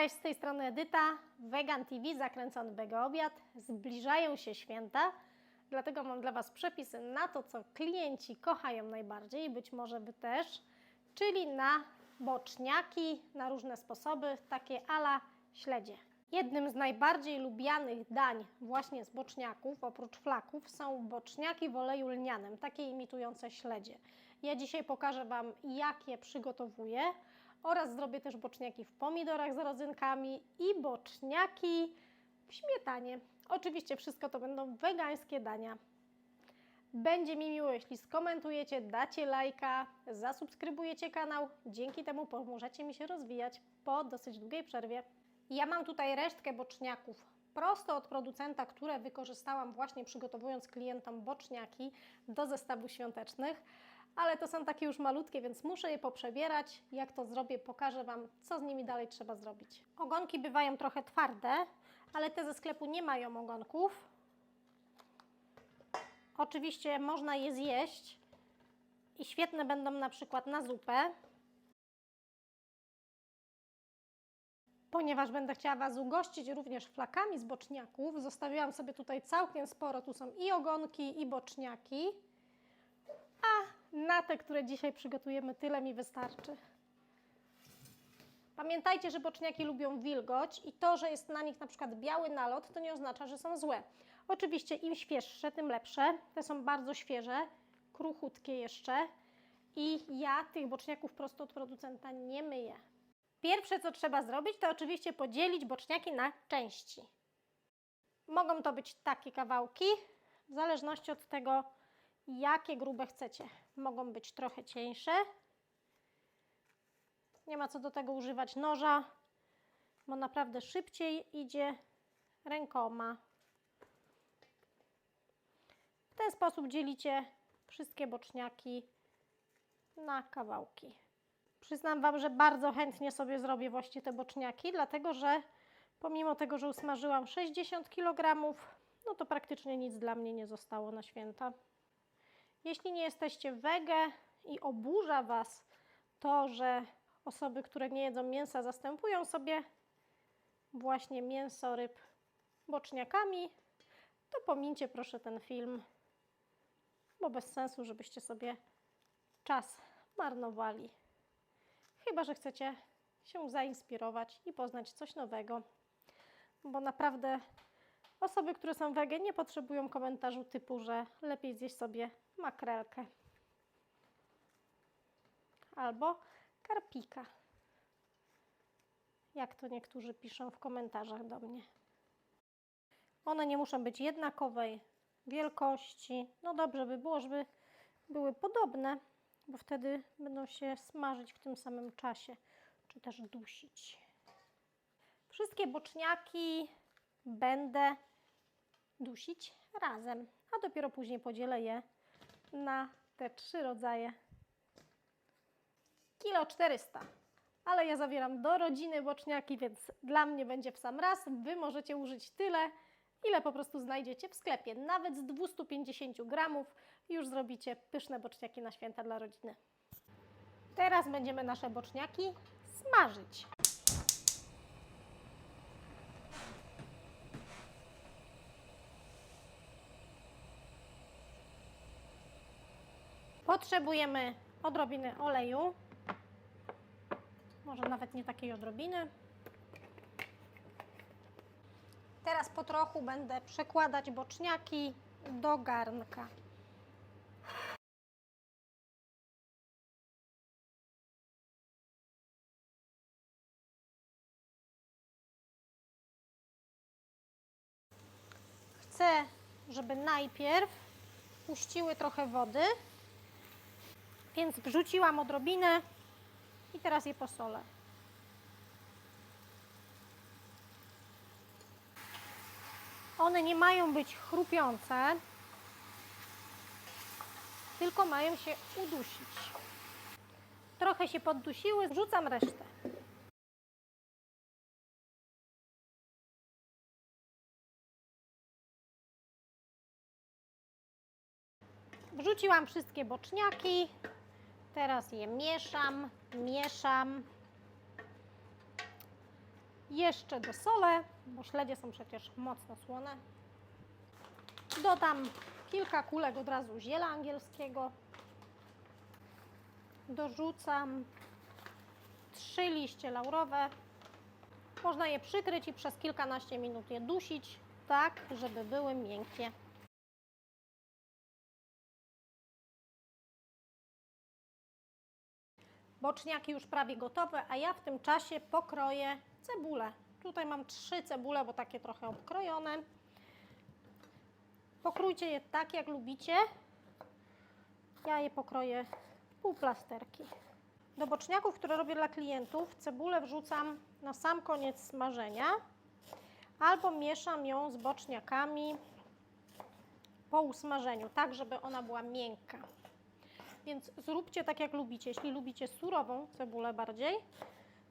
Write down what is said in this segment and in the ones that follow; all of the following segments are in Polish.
Cześć, z tej strony Edyta, Vegan TV, zakręcony Wega Obiad. Zbliżają się święta, dlatego mam dla Was przepisy na to, co klienci kochają najbardziej, być może Wy też, czyli na boczniaki, na różne sposoby, takie ala śledzie. Jednym z najbardziej lubianych dań właśnie z boczniaków, oprócz flaków, są boczniaki w oleju lnianym, takie imitujące śledzie. Ja dzisiaj pokażę Wam, jak je przygotowuję oraz zrobię też boczniaki w pomidorach z rodzynkami i boczniaki w śmietanie. Oczywiście wszystko to będą wegańskie dania. Będzie mi miło, jeśli skomentujecie, dacie lajka, zasubskrybujecie kanał. Dzięki temu pomożecie mi się rozwijać po dosyć długiej przerwie. Ja mam tutaj resztkę boczniaków prosto od producenta, które wykorzystałam właśnie przygotowując klientom boczniaki do zestawów świątecznych, ale to są takie już malutkie, więc muszę je poprzebierać. Jak to zrobię, pokażę Wam, co z nimi dalej trzeba zrobić. Ogonki bywają trochę twarde, ale te ze sklepu nie mają ogonków. Oczywiście można je zjeść i świetne będą na przykład na zupę. Ponieważ będę chciała Was ugościć również flakami z boczniaków, zostawiłam sobie tutaj całkiem sporo. Tu są i ogonki, i boczniaki. A na te, które dzisiaj przygotujemy, tyle mi wystarczy. Pamiętajcie, że boczniaki lubią wilgoć i to, że jest na nich na przykład biały nalot, to nie oznacza, że są złe. Oczywiście im świeższe, tym lepsze. Te są bardzo świeże, kruchutkie jeszcze. I ja tych boczniaków prosto od producenta nie myję. Pierwsze, co trzeba zrobić, to oczywiście podzielić boczniaki na części. Mogą to być takie kawałki, w zależności od tego, jakie grube chcecie. Mogą być trochę cieńsze. Nie ma co do tego używać noża, bo naprawdę szybciej idzie rękoma. W ten sposób dzielicie wszystkie boczniaki na kawałki. Przyznam Wam, że bardzo chętnie sobie zrobię właśnie te boczniaki, dlatego że pomimo tego, że usmażyłam 60 kg, no to praktycznie nic dla mnie nie zostało na święta. Jeśli nie jesteście wege i oburza Was to, że osoby, które nie jedzą mięsa, zastępują sobie właśnie mięso ryb boczniakami, to pomincie proszę ten film, bo bez sensu, żebyście sobie czas marnowali. Chyba, że chcecie się zainspirować i poznać coś nowego, bo naprawdę osoby, które są wege, nie potrzebują komentarzu typu, że lepiej zjeść sobie makrelkę albo karpika. Jak to niektórzy piszą w komentarzach do mnie. One nie muszą być jednakowej wielkości. No dobrze by było, żeby były podobne, bo wtedy będą się smażyć w tym samym czasie, czy też dusić. Wszystkie boczniaki będę dusić razem, a dopiero później podzielę je na te trzy rodzaje. Kilo 400, ale ja zawieram do rodziny boczniaki, więc dla mnie będzie w sam raz. Wy możecie użyć tyle, ile po prostu znajdziecie w sklepie. Nawet z 250 gramów już zrobicie pyszne boczniaki na święta dla rodziny. Teraz będziemy nasze boczniaki smażyć. Potrzebujemy odrobiny oleju, może nawet nie takiej odrobiny. Teraz po trochu będę przekładać boczniaki do garnka. Chcę, żeby najpierw puściły trochę wody, więc wrzuciłam odrobinę i teraz je posolę. One nie mają być chrupiące, tylko mają się udusić. Trochę się poddusiły, wrzucam resztę. Wrzuciłam wszystkie boczniaki. Teraz je mieszam, mieszam. Jeszcze dosolę, bo śledzie są przecież mocno słone. Dodam kilka kulek od razu ziela angielskiego. Dorzucam trzy liście laurowe. Można je przykryć i przez kilkanaście minut je dusić, tak żeby były miękkie. Boczniaki już prawie gotowe, a ja w tym czasie pokroję cebulę. Tutaj mam trzy cebule, bo takie trochę obkrojone. Pokrójcie je tak, jak lubicie. Ja je pokroję w półplasterki. Do boczniaków, które robię dla klientów, cebulę wrzucam na sam koniec smażenia albo mieszam ją z boczniakami po usmażeniu, tak żeby ona była miękka. Więc zróbcie tak, jak lubicie. Jeśli lubicie surową cebulę bardziej,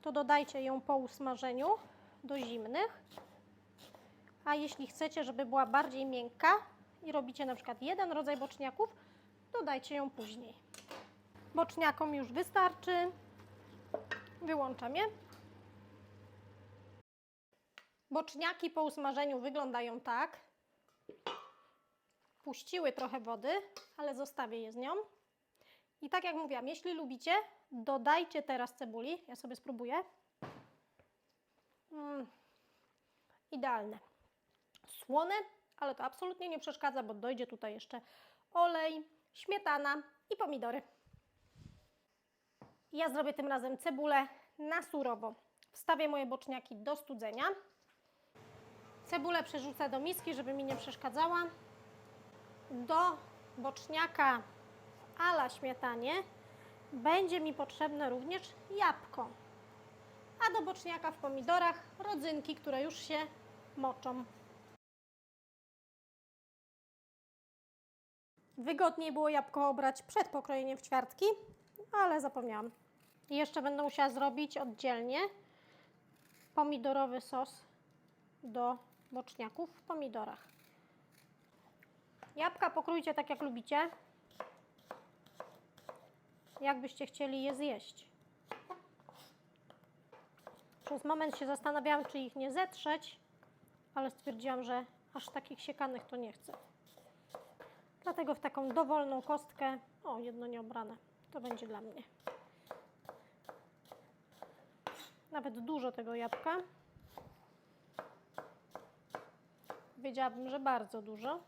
to dodajcie ją po usmażeniu do zimnych. A jeśli chcecie, żeby była bardziej miękka i robicie na przykład jeden rodzaj boczniaków, dodajcie ją później. Boczniakom już wystarczy. Wyłączam je. Boczniaki po usmażeniu wyglądają tak. Puściły trochę wody, ale zostawię je z nią. I tak jak mówiłam, jeśli lubicie, dodajcie teraz cebuli. Ja sobie spróbuję. Mm, idealne. Słone, ale to absolutnie nie przeszkadza, bo dojdzie tutaj jeszcze olej, śmietana i pomidory. Ja zrobię tym razem cebulę na surowo. Wstawię moje boczniaki do studzenia. Cebulę przerzucę do miski, żeby mi nie przeszkadzała. Do boczniaka ala śmietanie będzie mi potrzebne również jabłko. A do boczniaka w pomidorach rodzynki, które już się moczą. Wygodniej było jabłko obrać przed pokrojeniem w ćwiartki, ale zapomniałam. Jeszcze będę musiała zrobić oddzielnie pomidorowy sos do boczniaków w pomidorach. Jabłka pokrójcie tak jak lubicie. Jakbyście chcieli je zjeść. Przez moment się zastanawiałam, czy ich nie zetrzeć, ale stwierdziłam, że aż takich siekanych to nie chcę. Dlatego w taką dowolną kostkę, o jedno nieobrane, to będzie dla mnie. Nawet dużo tego jabłka. Wiedziałabym, że bardzo dużo.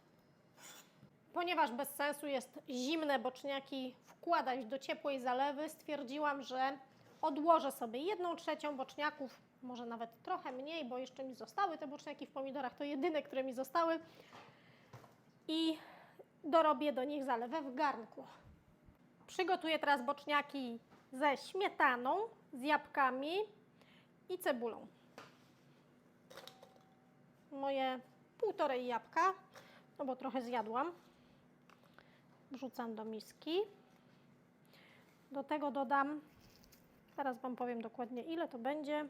Ponieważ bez sensu jest zimne boczniaki wkładać do ciepłej zalewy, stwierdziłam, że odłożę sobie jedną trzecią boczniaków, może nawet trochę mniej, bo jeszcze mi zostały te boczniaki w pomidorach, to jedyne, które mi zostały. I dorobię do nich zalewę w garnku. Przygotuję teraz boczniaki ze śmietaną, z jabłkami i cebulą. Moje półtorej jabłka, no bo trochę zjadłam. Wrzucam do miski. Do tego dodam, teraz Wam powiem dokładnie ile to będzie.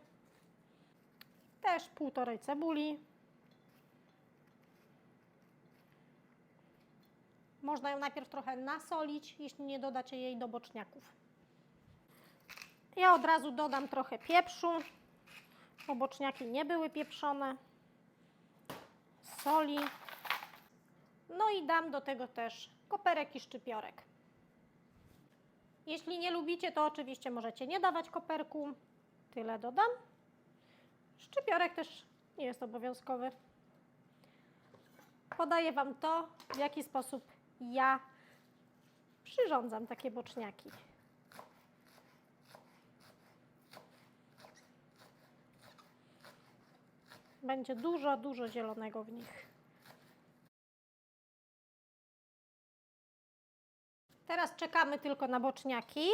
Też półtorej cebuli. Można ją najpierw trochę nasolić, jeśli nie dodacie jej do boczniaków. Ja od razu dodam trochę pieprzu, bo boczniaki nie były pieprzone. Soli. No i dam do tego też koperek i szczypiorek. Jeśli nie lubicie, to oczywiście możecie nie dawać koperku. Tyle dodam. Szczypiorek też nie jest obowiązkowy. Podaję Wam to, w jaki sposób ja przyrządzam takie boczniaki. Będzie dużo, dużo zielonego w nich. Czekamy tylko na boczniaki,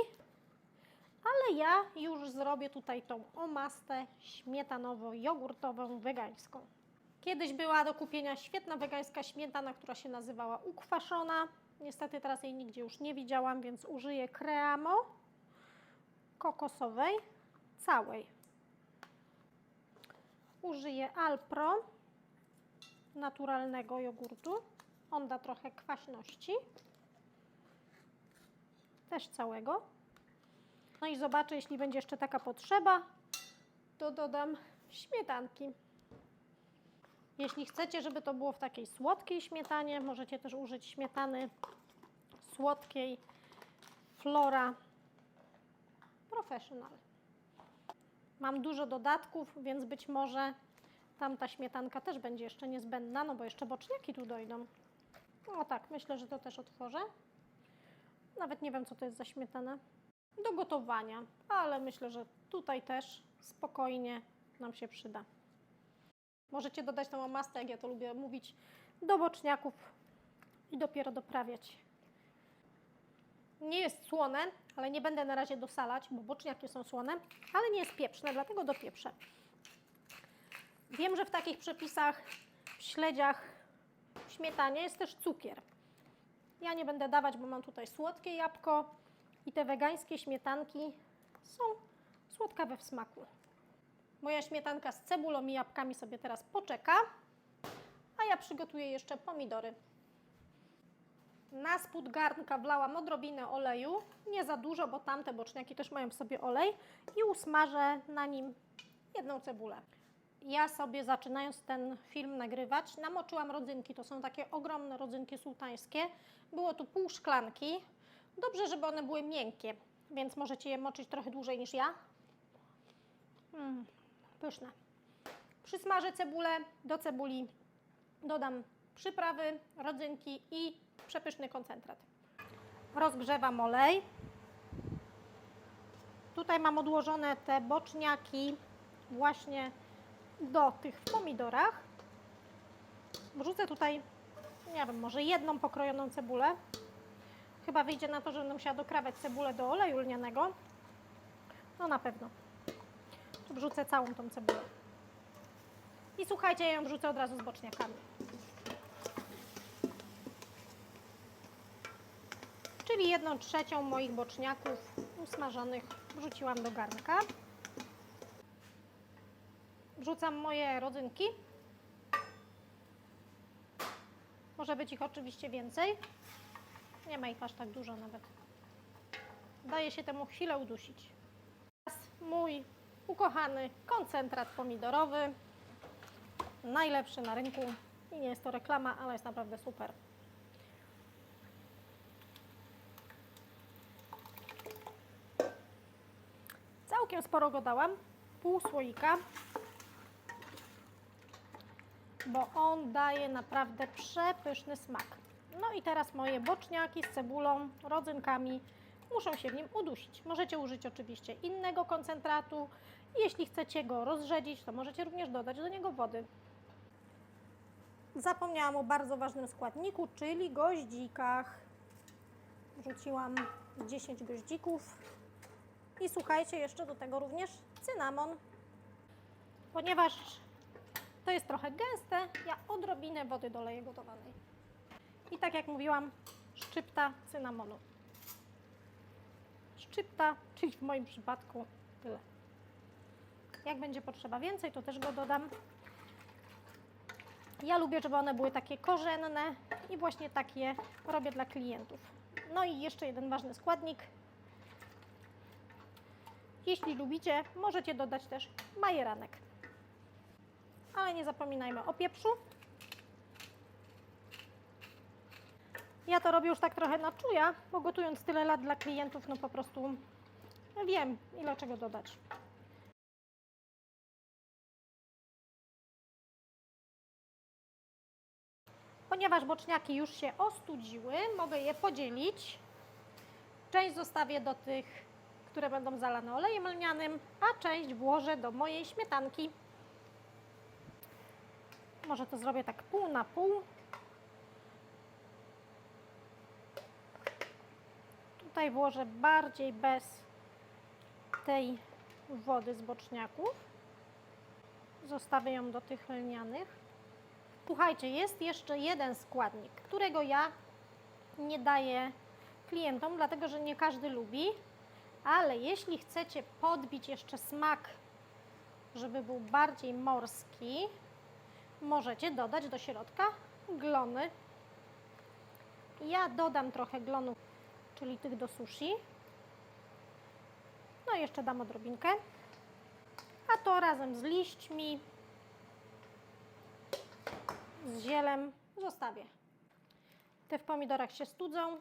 ale ja już zrobię tutaj tą omastę śmietanowo-jogurtową wegańską. Kiedyś była do kupienia świetna wegańska śmietana, która się nazywała ukwaszona. Niestety teraz jej nigdzie już nie widziałam, więc użyję kreamo kokosowej, całej. Użyję Alpro naturalnego jogurtu. On da trochę kwaśności. Też całego. No i zobaczę, jeśli będzie jeszcze taka potrzeba, to dodam śmietanki. Jeśli chcecie, żeby to było w takiej słodkiej śmietanie, możecie też użyć śmietany słodkiej Flora Professional. Mam dużo dodatków, więc być może tamta śmietanka też będzie jeszcze niezbędna, no bo jeszcze boczniaki tu dojdą. No tak, myślę, że to też otworzę. Nawet nie wiem, co to jest za śmietana. Do gotowania, ale myślę, że tutaj też spokojnie nam się przyda. Możecie dodać tą omastę, jak ja to lubię mówić, do boczniaków i dopiero doprawiać. Nie jest słone, ale nie będę na razie dosalać, bo boczniaki są słone, ale nie jest pieprzne, dlatego dopieprzę. Wiem, że w takich przepisach, w śledziach, w śmietanie jest też cukier. Ja nie będę dawać, bo mam tutaj słodkie jabłko i te wegańskie śmietanki są słodkawe w smaku. Moja śmietanka z cebulą i jabłkami sobie teraz poczeka, a ja przygotuję jeszcze pomidory. Na spód garnka wlałam odrobinę oleju, nie za dużo, bo tamte boczniaki też mają w sobie olej i usmażę na nim jedną cebulę. Ja sobie zaczynając ten film nagrywać, namoczyłam rodzynki, to są takie ogromne rodzynki sułtańskie. Było tu pół szklanki. Dobrze, żeby one były miękkie, więc możecie je moczyć trochę dłużej niż ja. Mm, pyszne. Przysmażę cebulę, do cebuli dodam przyprawy, rodzynki i przepyszny koncentrat. Rozgrzewam olej. Tutaj mam odłożone te boczniaki właśnie do tych w pomidorach. Wrzucę tutaj, nie wiem, może jedną pokrojoną cebulę. Chyba wyjdzie na to, że będę musiała dokrawać cebulę do oleju lnianego. No na pewno. Wrzucę całą tą cebulę. I słuchajcie, ja ją wrzucę od razu z boczniakami. Czyli jedną trzecią moich boczniaków usmażonych wrzuciłam do garnka. Wrzucam moje rodzynki. Może być ich oczywiście więcej. Nie ma ich aż tak dużo nawet. Daje się temu chwilę udusić. Teraz mój ukochany koncentrat pomidorowy. Najlepszy na rynku. I nie jest to reklama, ale jest naprawdę super. Całkiem sporo go dałam. Pół słoika bo on daje naprawdę przepyszny smak. No i teraz moje boczniaki z cebulą, rodzynkami muszą się w nim udusić. Możecie użyć oczywiście innego koncentratu. Jeśli chcecie go rozrzedzić, to możecie również dodać do niego wody. Zapomniałam o bardzo ważnym składniku, czyli goździkach. Wrzuciłam 10 goździków. I słuchajcie, jeszcze do tego również cynamon. Ponieważ to jest trochę gęste, ja odrobinę wody doleję gotowanej. I tak jak mówiłam, szczypta cynamonu. Szczypta, czyli w moim przypadku tyle. Jak będzie potrzeba więcej, to też go dodam. Ja lubię, żeby one były takie korzenne i właśnie takie robię dla klientów. No i jeszcze jeden ważny składnik. Jeśli lubicie, możecie dodać też majeranek ale nie zapominajmy o pieprzu. Ja to robię już tak trochę na czuja, bo gotując tyle lat dla klientów, no po prostu wiem, ile czego dodać. Ponieważ boczniaki już się ostudziły, mogę je podzielić. Część zostawię do tych, które będą zalane olejem lnianym, a część włożę do mojej śmietanki. Może to zrobię tak pół na pół. Tutaj włożę bardziej bez tej wody z boczniaków. Zostawię ją do tych lnianych. Słuchajcie, jest jeszcze jeden składnik, którego ja nie daję klientom, dlatego że nie każdy lubi, ale jeśli chcecie podbić jeszcze smak, żeby był bardziej morski, możecie dodać do środka glony. Ja dodam trochę glonów, czyli tych do sushi. No i jeszcze dam odrobinkę. A to razem z liśćmi, z zielem zostawię. Te w pomidorach się studzą,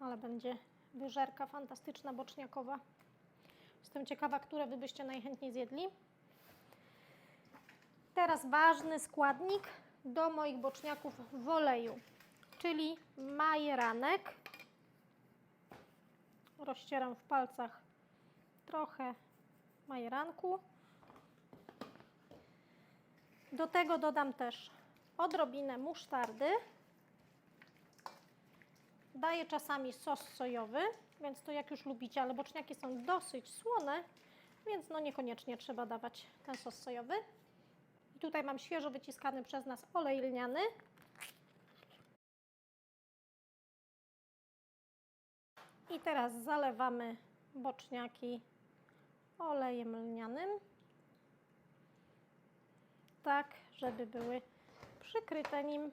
ale będzie wyżerka fantastyczna, boczniakowa. Jestem ciekawa, które Wy byście najchętniej zjedli. Teraz ważny składnik do moich boczniaków w oleju, czyli majeranek. Rozcieram w palcach trochę majeranku. Do tego dodam też odrobinę musztardy. Daję czasami sos sojowy, więc to jak już lubicie, ale boczniaki są dosyć słone, więc no niekoniecznie trzeba dawać ten sos sojowy. I tutaj mam świeżo wyciskany przez nas olej lniany. I teraz zalewamy boczniaki olejem lnianym, tak żeby były przykryte nim.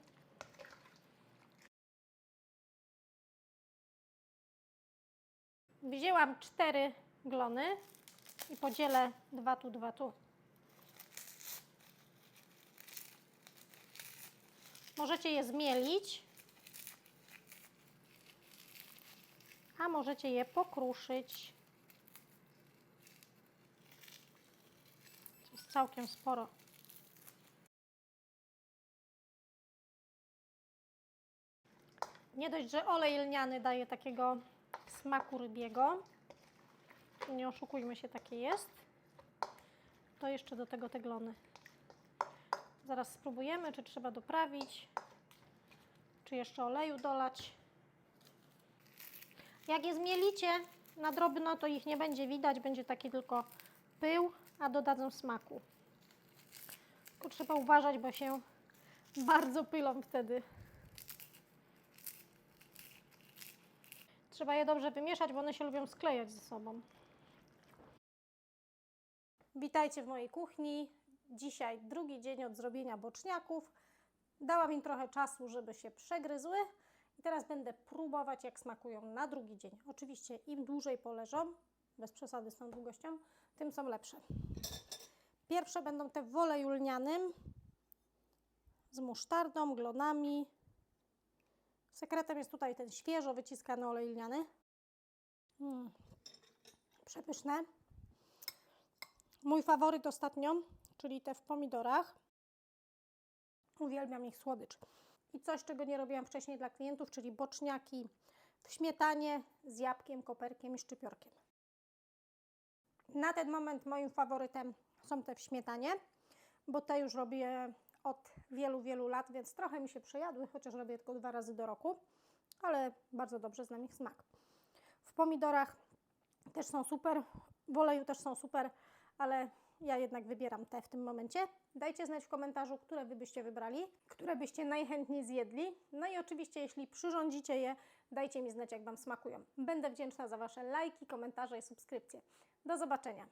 Wzięłam cztery glony i podzielę dwa tu, dwa tu. Możecie je zmielić, a możecie je pokruszyć. To jest całkiem sporo. Nie dość, że olej lniany daje takiego smaku rybiego, nie oszukujmy się, takie jest, to jeszcze do tego te glony. Zaraz spróbujemy, czy trzeba doprawić, czy jeszcze oleju dolać. Jak je zmielicie na drobno, to ich nie będzie widać, będzie taki tylko pył, a dodadzą smaku. Tylko trzeba uważać, bo się bardzo pylą wtedy. Trzeba je dobrze wymieszać, bo one się lubią sklejać ze sobą. Witajcie w mojej kuchni. Dzisiaj drugi dzień od zrobienia boczniaków. Dałam im trochę czasu, żeby się przegryzły i teraz będę próbować, jak smakują na drugi dzień. Oczywiście im dłużej poleżą, bez przesady z tą długością, tym są lepsze. Pierwsze będą te w oleju lnianym z musztardą, glonami. Sekretem jest tutaj ten świeżo wyciskany olej lniany. Mm. Przepyszne. Mój faworyt ostatnio, czyli te w pomidorach. Uwielbiam ich słodycz. I coś, czego nie robiłam wcześniej dla klientów, czyli boczniaki w śmietanie z jabłkiem, koperkiem i szczypiorkiem. Na ten moment moim faworytem są te w śmietanie, bo te już robię od wielu, wielu lat, więc trochę mi się przejadły, chociaż robię tylko dwa razy do roku, ale bardzo dobrze znam ich smak. W pomidorach też są super, w oleju też są super, ale ja jednak wybieram te w tym momencie. Dajcie znać w komentarzu, które Wy byście wybrali, które byście najchętniej zjedli. No i oczywiście, jeśli przyrządzicie je, dajcie mi znać, jak Wam smakują. Będę wdzięczna za Wasze lajki, komentarze i subskrypcje. Do zobaczenia.